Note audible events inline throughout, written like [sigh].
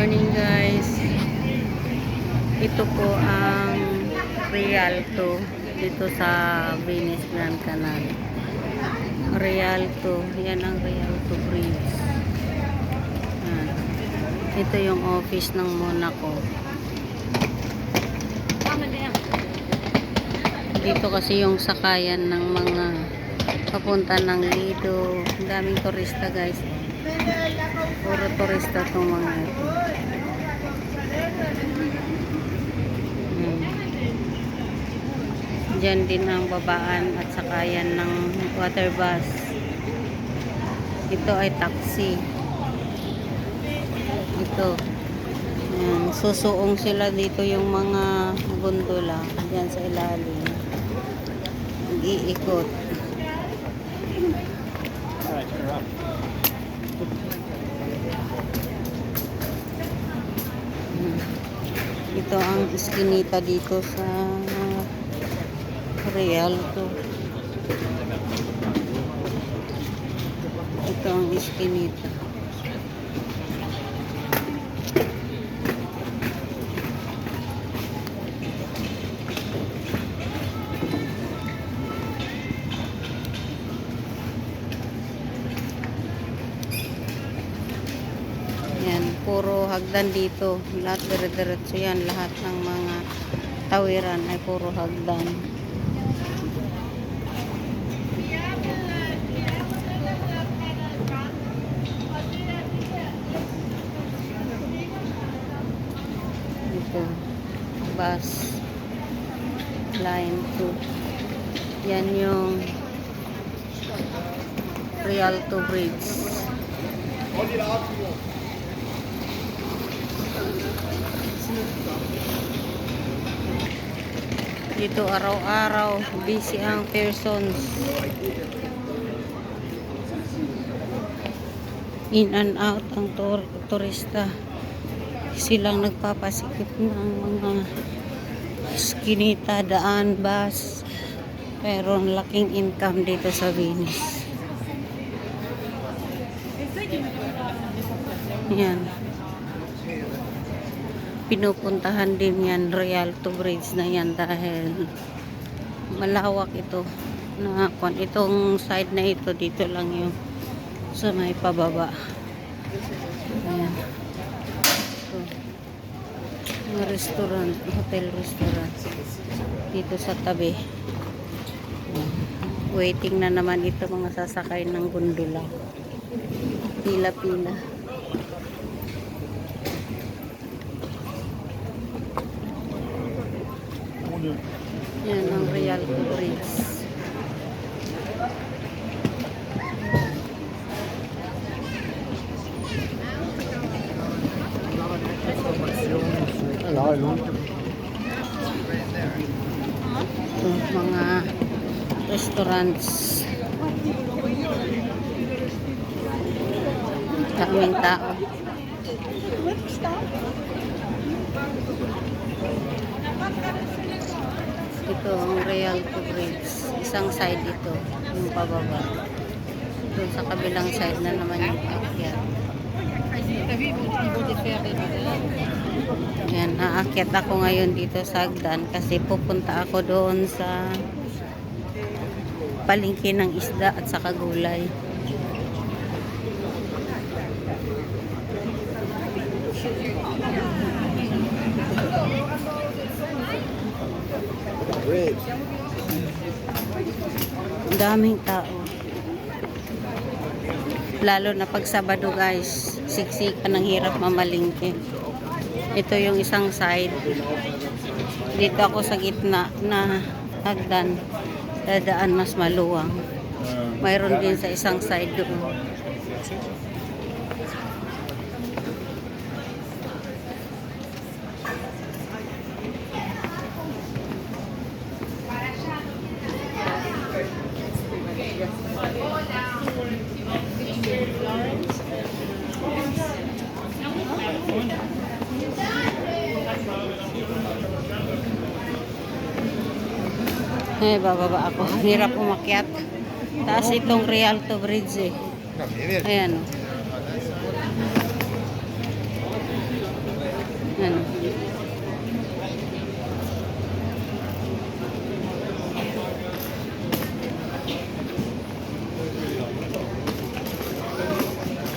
morning guys. Ito po ang Rialto dito sa Venice Grand Canal. Rialto, yan ang Rialto Bridge. Yan. Ito yung office ng Monaco. Dito kasi yung sakayan ng mga papunta ng Lido. Daming turista guys. Puro turista itong mga ito. Hmm. Diyan din ang babaan at sakayan ng water bus. Ito ay taxi. Ito. Ayan. Susuong sila dito yung mga gondola. Diyan sa ilalim. Nag-iikot. Hmm. Ito ang iskinita dito sa Rialto. Ito ang iskinita. Hagdan dito. Lahat dire-diretso yan. Lahat ng mga tawiran ay puro hagdan. Ito. Bus. Line 2. Yan yung Rialto Bridge. Dito araw-araw busy ang persons. In and out ang tur turista. Silang nagpapasikip ng mga skinita, daan, bus. Pero ang laking income dito sa Venice. Yan pinupuntahan din yan Rialto Bridge na yan dahil malawak ito na kung itong side na ito dito lang yung sa may pababa. Ayan. Ito. Mga restaurant hotel restaurant dito sa tabi. Waiting na naman ito mga sasakay ng gondola. Pila pila Rialto Bridge. Ito, mga restaurants. Daming tao. Ito ang Rialto Bridge. Isang side ito, yung pababa. Doon sa kabilang side na naman yung akyat. Yan, aakyat ako ngayon dito sa Agdan kasi pupunta ako doon sa palingki ng isda at saka gulay. Bridge. Ang daming tao. Lalo na pag Sabado guys, siksikan ng hirap mamalingke. Ito yung isang side. Dito ako sa gitna na hagdan. Dadaan mas maluwang. Mayroon din sa isang side doon. Eh, bababa ako. [laughs] Hirap umakyat. Taas itong Rialto Bridge eh. Ayan oh. Yan.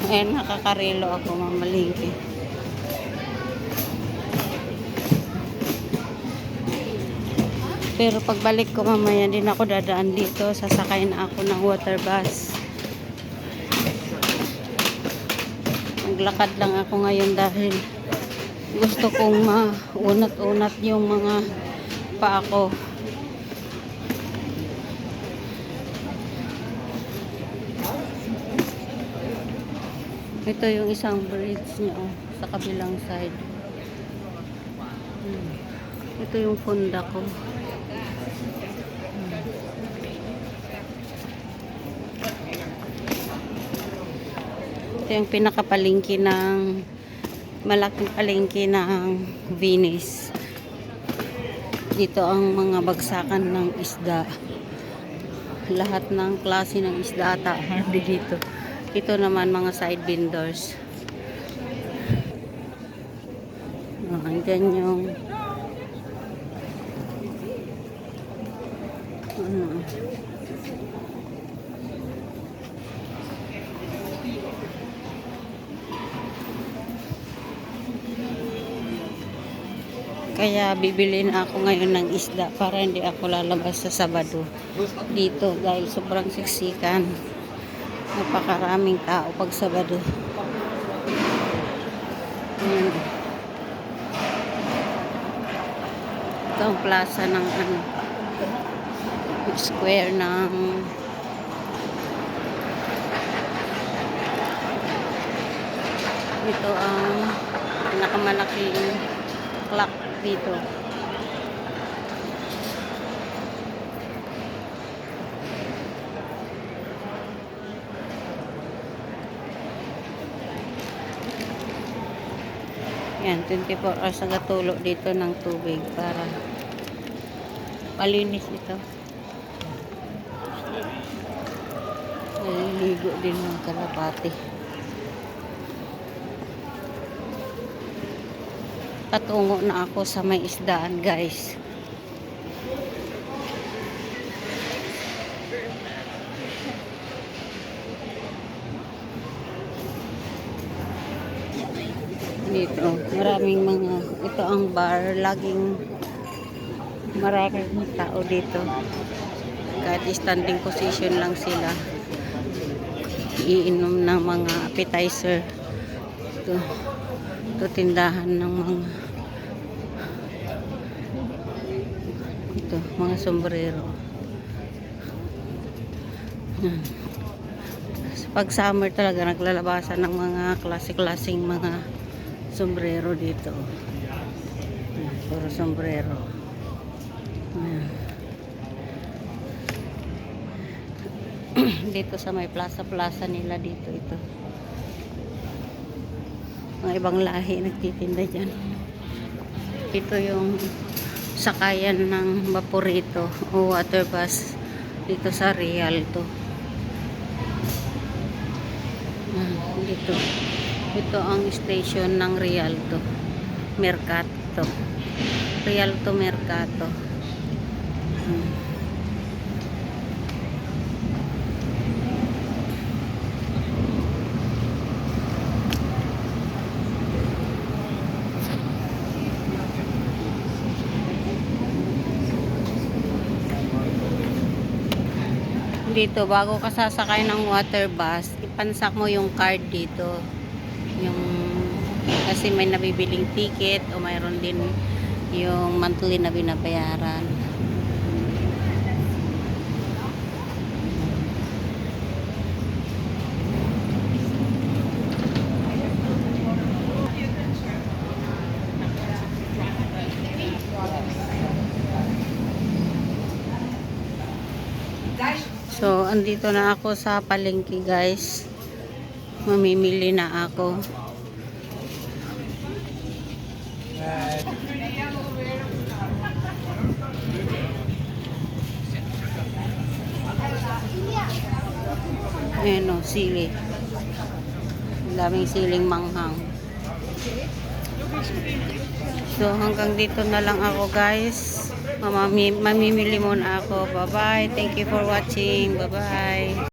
Ayan, nakakarelo ako mamalingki. Pero pagbalik ko mamaya din ako dadaan dito. Sasakay na ako ng water bus. Naglakad lang ako ngayon dahil gusto kong maunat-unat yung mga paa ko. Ito yung isang bridge niya oh, sa kabilang side. Hmm. Ito yung funda ko. Ito yung pinakapalingki ng malaking palengke ng Venice. Dito ang mga bagsakan ng isda. Lahat ng klase ng isda ata dito. Ito naman mga side vendors. Oh, andyan yung ano, Kaya bibili na ako ngayon ng isda para hindi ako lalabas sa Sabado dito dahil sobrang siksikan. Napakaraming tao pag Sabado. Ayan. Ito ang plaza ng ano, square ng ito ang pinakamalaking clock dito. Yan, 24 hours nagatulo dito ng tubig para palinis ito. Naliligo din ng kalapati. Patungo na ako sa may isdaan, guys. Dito, maraming mga, ito ang bar, laging maraming tao dito. Kahit standing position lang sila. Iinom ng mga appetizer. Ito, ito tindahan ng mga ito, mga sombrero. Yan. Pag summer talaga naglalabasan ng mga klase-klaseng mga sombrero dito. Yan, Puro sombrero. Yan. [clears throat] dito sa may plaza-plaza nila dito ito. Mga ibang lahi nagtitinda dyan. Ito yung sakayan ng vaporito o water bus dito sa Rialto. Ah, dito. Ito ang station ng Rialto. Mercato. Rialto Mercato. Dito bago ka sasakay ng water bus ipansak mo yung card dito. Yung kasi may nabibiling ticket o mayroon din yung monthly na binabayaran So, andito na ako sa palengke, guys. Mamimili na ako. Ayan o, sili. Ang daming siling manghang. So hanggang dito na lang ako guys. Mamimili muna ako. Bye bye. Thank you for watching. Bye bye.